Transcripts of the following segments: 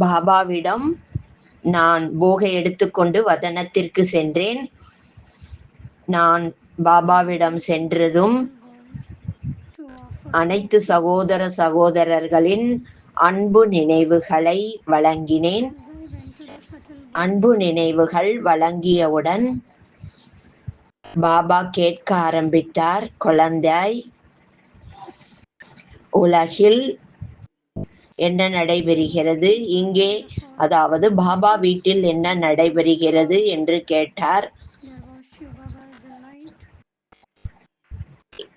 பாபாவிடம் நான் போகை எடுத்துக்கொண்டு வதனத்திற்கு சென்றேன். நான் பாபாவிடம் சென்றதும் அனைத்து சகோதர சகோதரர்களின் அன்பு நினைவுகளை வழங்கினேன். அன்பு நினைவுகள் வழங்கியவுடன் பாபா கேட்க ஆரம்பித்தார் குழந்தாய் உலகில் என்ன நடைபெறுகிறது? இங்கே அதாவது பாபா வீட்டில் என்ன நடைபெறுகிறது என்று கேட்டார்.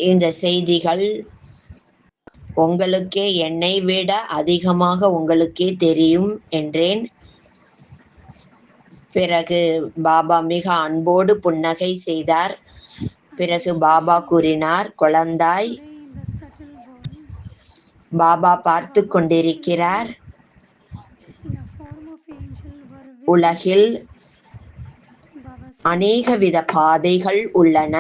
இந்த செய்திகள் உங்களுக்கே என்னை விட அதிகமாக உங்களுக்கே தெரியும் என்றேன். பிறகு பாபா மிக அன்போடு புன்னகை செய்தார். பிறகு பாபா கூறினார் குழந்தாய் பாபா பார்த்து கொண்டிருக்கிறார். உலகில் அநேக வித அநேகவித பாதைகள் உள்ளன.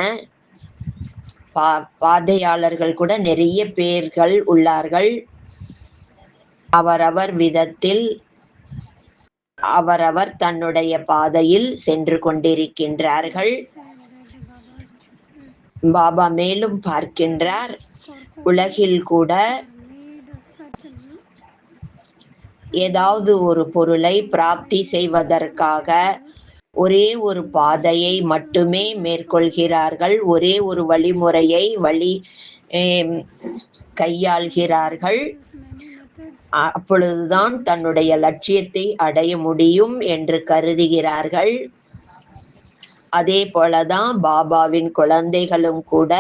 பா பாதையாளர்கள் கூட நிறைய பேர்கள் உள்ளார்கள். அவரவர் விதத்தில் அவரவர் தன்னுடைய பாதையில் சென்று கொண்டிருக்கின்றார்கள். பாபா மேலும் பார்க்கின்றார். உலகில் கூட ஏதாவது ஒரு பொருளை பிராப்தி செய்வதற்காக ஒரே ஒரு பாதையை மட்டுமே மேற்கொள்கிறார்கள் ஒரே ஒரு வழிமுறையை வழி கையாள்கிறார்கள். அப்பொழுதுதான் தன்னுடைய லட்சியத்தை அடைய முடியும் என்று கருதுகிறார்கள். அதே போலதான் பாபாவின் குழந்தைகளும் கூட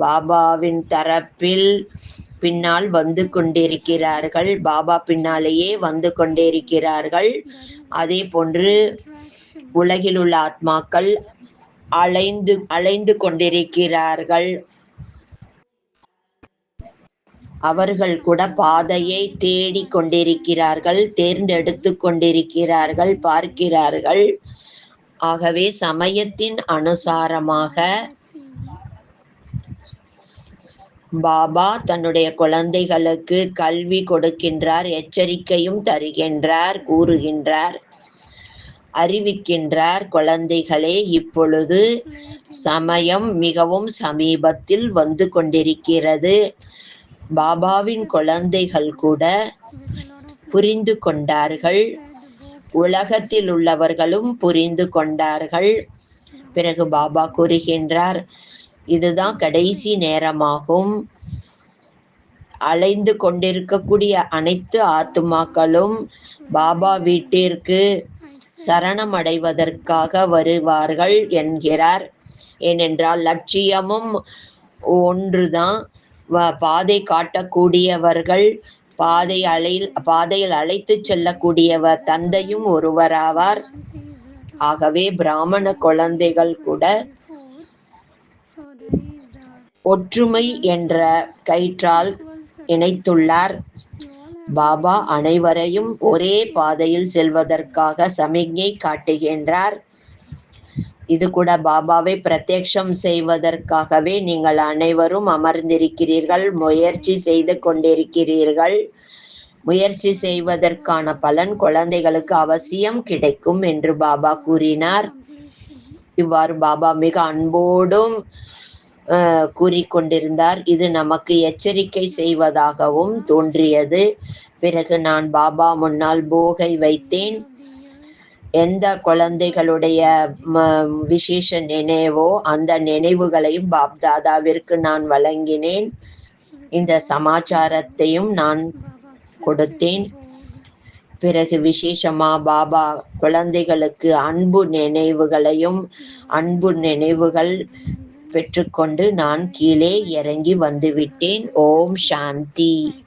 பாபாவின் தரப்பில் பின்னால் வந்து கொண்டிருக்கிறார்கள். பாபா பின்னாலேயே வந்து கொண்டிருக்கிறார்கள். அதே போன்று உலகில் உள்ள ஆத்மாக்கள் அலைந்து அலைந்து கொண்டிருக்கிறார்கள். அவர்கள் கூட பாதையை தேடி கொண்டிருக்கிறார்கள் தேர்ந்தெடுத்து கொண்டிருக்கிறார்கள் பார்க்கிறார்கள். ஆகவே சமயத்தின் அனுசாரமாக பாபா தன்னுடைய குழந்தைகளுக்கு கல்வி கொடுக்கின்றார் எச்சரிக்கையும் தருகின்றார் கூறுகின்றார் அறிவிக்கின்றார் குழந்தைகளே. இப்பொழுது சமயம் மிகவும் சமீபத்தில் வந்து கொண்டிருக்கிறது. பாபாவின் குழந்தைகள் கூட புரிந்து கொண்டார்கள். உலகத்தில் உள்ளவர்களும் புரிந்து கொண்டார்கள். பிறகு பாபா கூறுகின்றார் இதுதான் கடைசி நேரமாகும். அலைந்து கொண்டிருக்கக்கூடிய அனைத்து ஆத்துமாக்களும் பாபா வீட்டிற்கு சரணம் அடைவதற்காக வருவார்கள் என்கிறார். ஏனென்றால் லட்சியமும் ஒன்றுதான். வ- பாதை காட்டக்கூடியவர்கள் பாதை அலை பாதையில் அழைத்து செல்லக்கூடியவர் தந்தையும் ஒருவராவார். ஆகவே பிராமண குழந்தைகள் கூட ஒற்றுமை என்ற கயிற்றால் இணைத்துள்ளார். பாபா அனைவரையும் ஒரே பாதையில் செல்வதற்காக சமிக்ஞை காட்டுகின்றார். இது கூட பாபாவை பிரத்யக்ஷம் செய்வதற்காகவே நீங்கள் அனைவரும் அமர்ந்திருக்கிறீர்கள் முயற்சி செய்து கொண்டிருக்கிறீர்கள். முயற்சி செய்வதற்கான பலன் குழந்தைகளுக்கு அவசியம் கிடைக்கும் என்று பாபா கூறினார். இவ்வாறு பாபா மிக அன்போடும் கூறிக்கொண்டிருந்தார். இது நமக்கு எச்சரிக்கை செய்வதாகவும் தோன்றியது. பிறகு நான் பாபா முன்னால் போகை வைத்தேன். எந்த குழந்தைகளுடைய ம- விசேஷ நினைவோ அந்த நினைவுகளையும் பாப் தாதாவிற்கு நான் வழங்கினேன். இந்த சமாச்சாரத்தையும் நான் கொடுத்தேன். பிறகு விசேஷமா பாபா குழந்தைகளுக்கு அன்பு நினைவுகளையும் அன்பு நினைவுகள் பெற்றுக்கொண்டு நான் கீழே இறங்கி வந்துவிட்டேன். ஓம் சாந்தி.